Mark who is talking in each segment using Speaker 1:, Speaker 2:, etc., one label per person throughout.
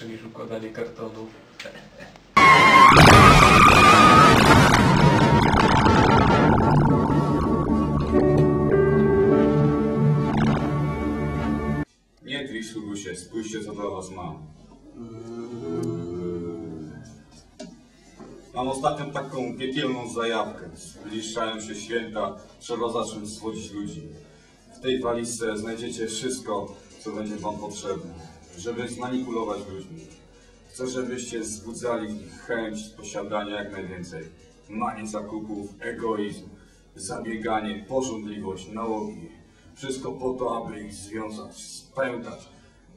Speaker 1: lepsze niż układanie kartonów.
Speaker 2: Nie tryś, Hugusie, spójrzcie co dla was mam. Mam ostatnią taką piekielną zajawkę. Zbliżają się święta, trzeba zacząć zwodzić ludzi. W tej walizce znajdziecie wszystko, co będzie wam potrzebne, żeby zmanipulować ludźmi. Chcę, żebyście wzbudzali w nich chęć posiadania jak najwięcej. Manie zakupów, egoizm, zabieganie, pożądliwość, nałogi. Wszystko po to, aby ich związać, spętać,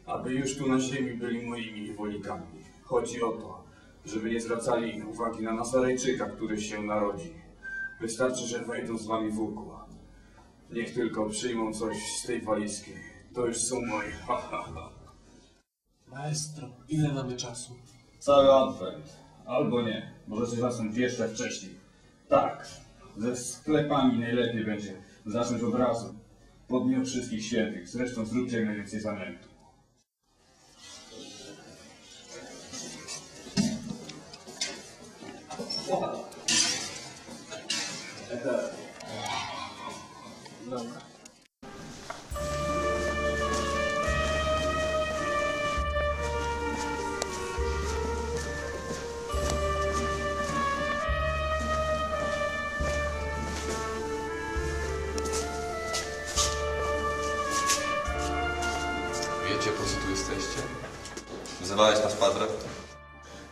Speaker 2: aby już tu na ziemi byli moimi niewolnikami. Chodzi o to, żeby nie zwracali uwagi na Nazarejczyka, który się narodzi. Wystarczy, że wejdą z wami w układ. Niech tylko przyjmą coś z tej walizki. To już są moje. Ha, ha, ha.
Speaker 1: Maestro, ile mamy czasu?
Speaker 2: Cały adwent. Albo nie. Możecie zacząć jeszcze wcześniej. Tak. Ze sklepami najlepiej będzie zacząć od razu. Po dniu wszystkich świętych. Zresztą zróbcie jak najwięcej zamętu.
Speaker 1: Dobra.
Speaker 3: Wzywałeś nas, Padre?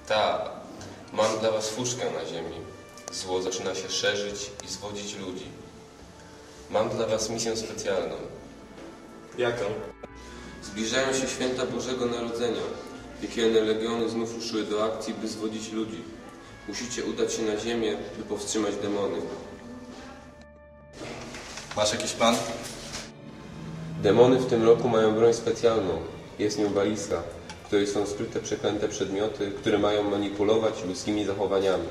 Speaker 4: Tak, mam dla was fuszkę na ziemi. Zło zaczyna się szerzyć i zwodzić ludzi. Mam dla was misję specjalną.
Speaker 1: Jaką?
Speaker 4: Zbliżają się święta Bożego Narodzenia. Piekielne legiony znów ruszyły do akcji, by zwodzić ludzi. Musicie udać się na ziemię, by powstrzymać demony.
Speaker 3: Masz jakiś plan?
Speaker 4: Demony w tym roku mają broń specjalną. Jest nią walizka, w której są skryte przeklęte przedmioty, które mają manipulować ludzkimi zachowaniami.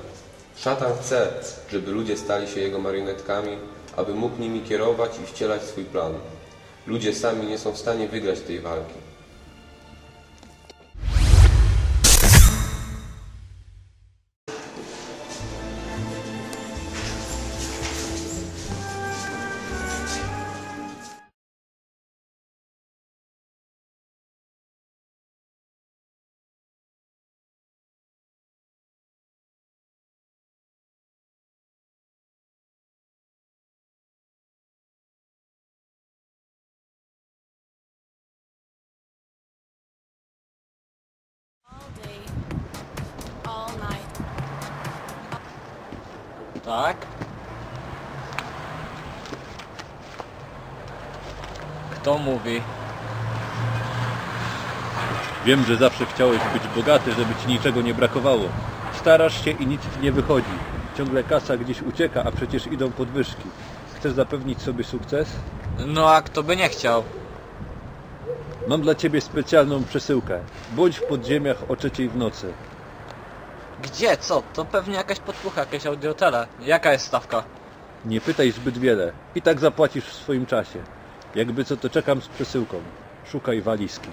Speaker 4: Szatan chce, żeby ludzie stali się jego marionetkami, aby mógł nimi kierować i wcielać swój plan. Ludzie sami nie są w stanie wygrać tej walki.
Speaker 5: Tak? Kto mówi?
Speaker 6: Wiem, że zawsze chciałeś być bogaty, żeby ci niczego nie brakowało. Starasz się i nic ci nie wychodzi. Ciągle kasa gdzieś ucieka, a przecież idą podwyżki. Chcesz zapewnić sobie sukces?
Speaker 5: No a kto by nie chciał?
Speaker 6: Mam dla ciebie specjalną przesyłkę. Bądź w podziemiach o trzeciej w nocy.
Speaker 5: Gdzie? Co? To pewnie jakaś podpucha, jakieś audiotele. Jaka jest stawka?
Speaker 6: Nie pytaj zbyt wiele. I tak zapłacisz w swoim czasie. Jakby co, to czekam z przesyłką. Szukaj walizki.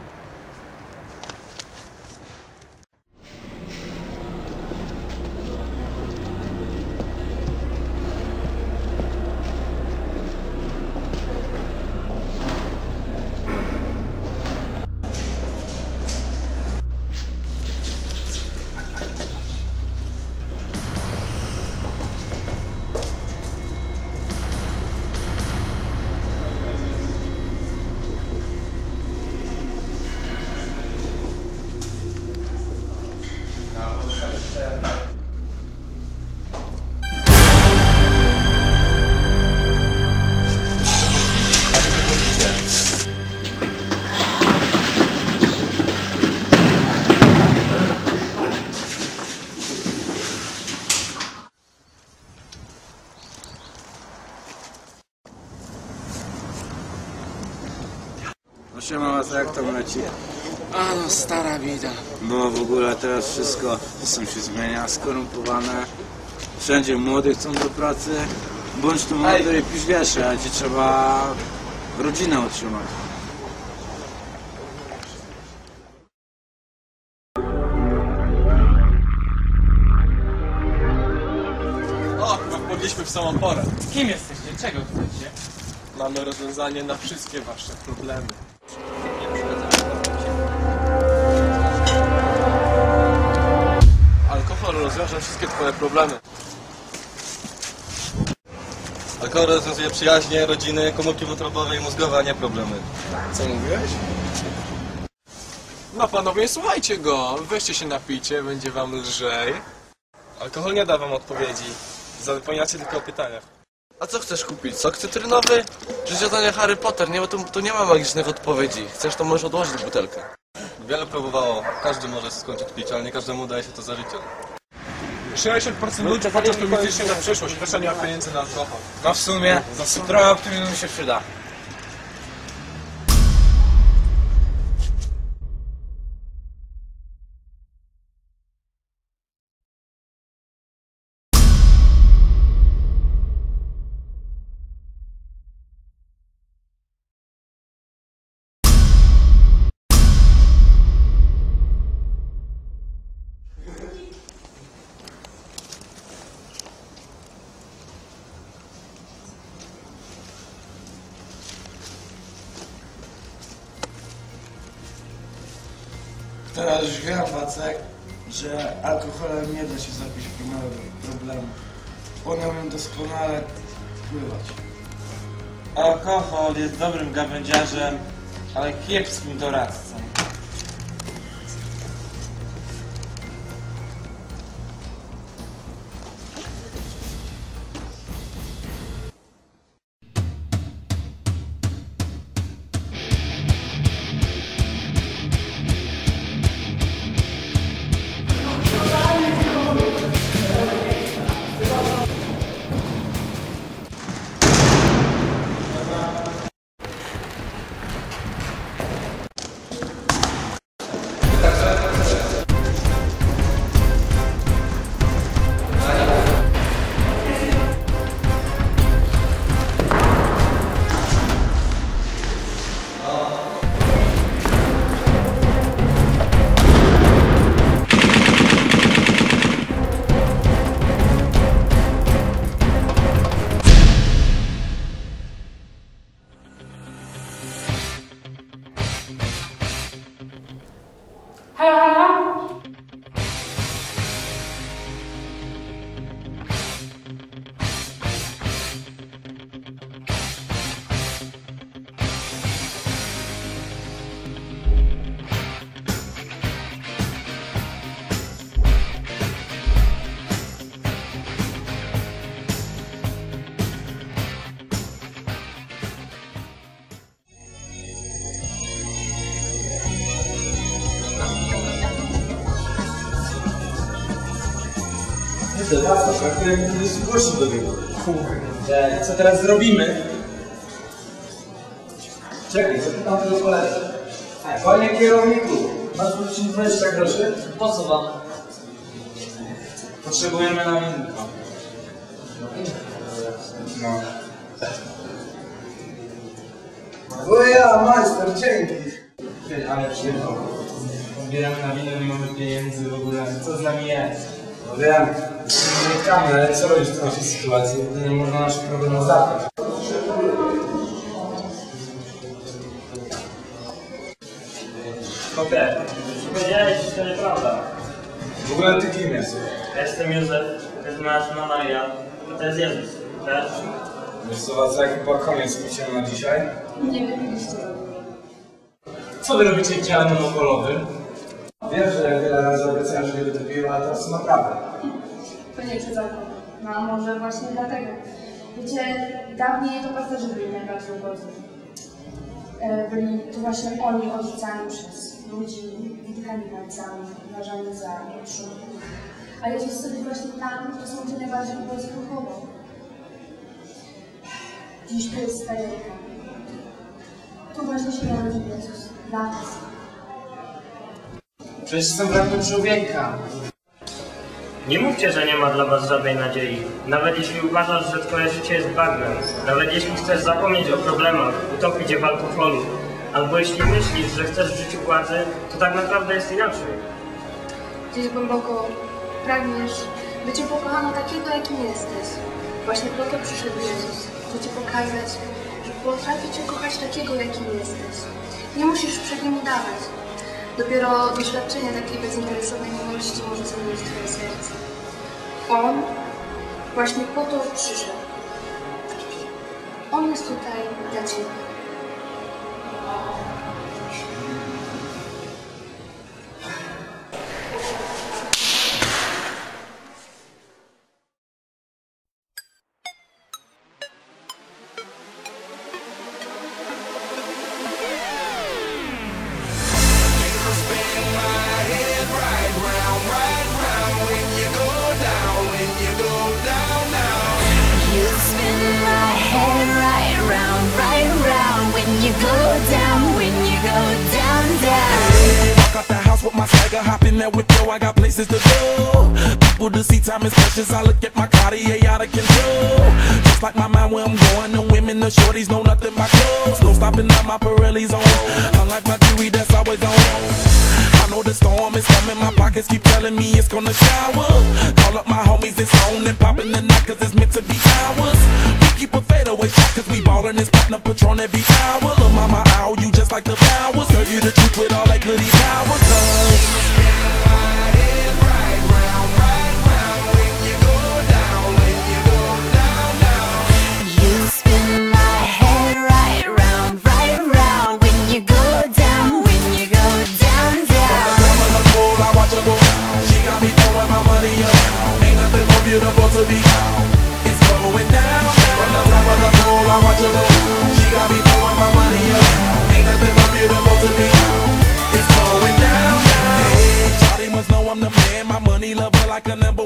Speaker 7: Leci?
Speaker 5: A no, stara bieda.
Speaker 7: No w ogóle teraz wszystko system się zmienia, skorumpowane. Wszędzie młodych chcą do pracy. Bądź tu młody i pisz wiersze, a ci trzeba rodzinę utrzymać.
Speaker 3: O, chyba wpadliśmy w samą porę.
Speaker 8: Kim jesteście? Czego chcecie?
Speaker 1: Mamy rozwiązanie na wszystkie wasze problemy.
Speaker 3: Rozwiąże wszystkie twoje problemy. Alkohol rozwiązuje przyjaźnie, rodziny, komórki wątrobowe i mózgowe, a nie problemy.
Speaker 1: Co mówiłeś? No panowie, słuchajcie go. Weźcie się napijcie, będzie wam lżej. Alkohol nie da wam odpowiedzi. Zapełniacie tylko o pytaniach.
Speaker 3: A co chcesz kupić? Sok cytrynowy? Życiodanie Harry Potter, nie, bo tu, tu nie ma magicznych odpowiedzi. Chcesz, to możesz odłożyć butelkę. Wiele próbowało. Każdy może skończyć pić, ale nie każdemu udaje się to za życie.
Speaker 1: 60% ludzi podczas się na przyszłość. Proszę nie ma pieniędzy na alkohol.
Speaker 8: No w sumie, trochę optymizmu się przyda.
Speaker 7: Teraz wiem, Wacek, że alkoholem nie da się zabić problemu. One umiem doskonale pływać.
Speaker 8: Alkohol jest dobrym gawędziarzem, ale kiepskim doradcą. Kurde, co teraz zrobimy?
Speaker 9: Czekaj, zapytam tego kolegę. Panie kierowniku, masz wrócić 20 groszy?
Speaker 8: Po co wam?
Speaker 9: Potrzebujemy na minutę. No. O ja, majster, dzięki. Ty, ale przyjechał. Odbieramy na winę, nie mamy pieniędzy w ogóle. Co z nami jest? No wiem, mieszkamy, ale co robić w takiej sytuacji? Nie można naszych problemów zabrać.
Speaker 10: Okej, powiedziałeś, że to nieprawda.
Speaker 9: W ogóle ty kim jesteś?
Speaker 10: Ja jestem Józef, to jest moja żona Maria, a to jest Jezus, tak?
Speaker 9: Wiesz co, Wacek, chyba koniec picia na dzisiaj.
Speaker 11: Nie wypiliście.
Speaker 9: Co wy robicie w dziale monopolowym? Wiem, że wiele razy obiecałem, że nie będę pił, ale teraz naprawdę.
Speaker 11: To nie przez alkohol. No a może właśnie dlatego. Wiecie, dawniej to pasterze byli najbardziej ugodni. E, Byli to właśnie oni odrzucani przez ludzi, wytykani palcami, uważani za lepszych. A Jezus sobie właśnie tam, to są ci najbardziej ugodni duchowo. Dziś to jest stajerka. Tu właśnie się narodził Jezus. Dla nas.
Speaker 9: Przecież jestem bratem człowieka.
Speaker 10: Nie mówcie, że nie ma dla was żadnej nadziei. Nawet jeśli uważasz, że twoje życie jest bagnem, nawet jeśli chcesz zapomnieć o problemach, utopić je w alkoholu, albo jeśli myślisz, że chcesz w życiu władzy, to tak naprawdę jest inaczej.
Speaker 11: Gdzieś głęboko pragniesz bycia pokochaną takiego, jakim jesteś. Właśnie po to przyszedł Jezus, by Ci pokazać, że potrafi Cię kochać takiego, jakim jesteś. Nie musisz przed Nim udawać. Dopiero doświadczenie takiej bezinteresownej miłości może zmienić Twoje serce. On właśnie po to przyszedł. On jest tutaj dla Ciebie.
Speaker 12: You go down, when you go down, down.
Speaker 13: Walk out the house with my swagger, hop in that whip, yo, I got places to go. People to see, time is precious. I look at my Cartier out of control. Just like my mind where I'm going, the women, the shorties know nothing but clothes. No stopping at my Pirelli's on. Unlike my jewelry that's always on. I know the storm is coming, my pockets keep telling me it's gonna shower. Call up my homies, it's on and popping the night, cause it's meant to be ours. We keep a fadeaway shot, cause we ballin' this platinum patron every hour. Lil' mama, ow, you just like the powers. Tell you the truth with all that goody power, gonna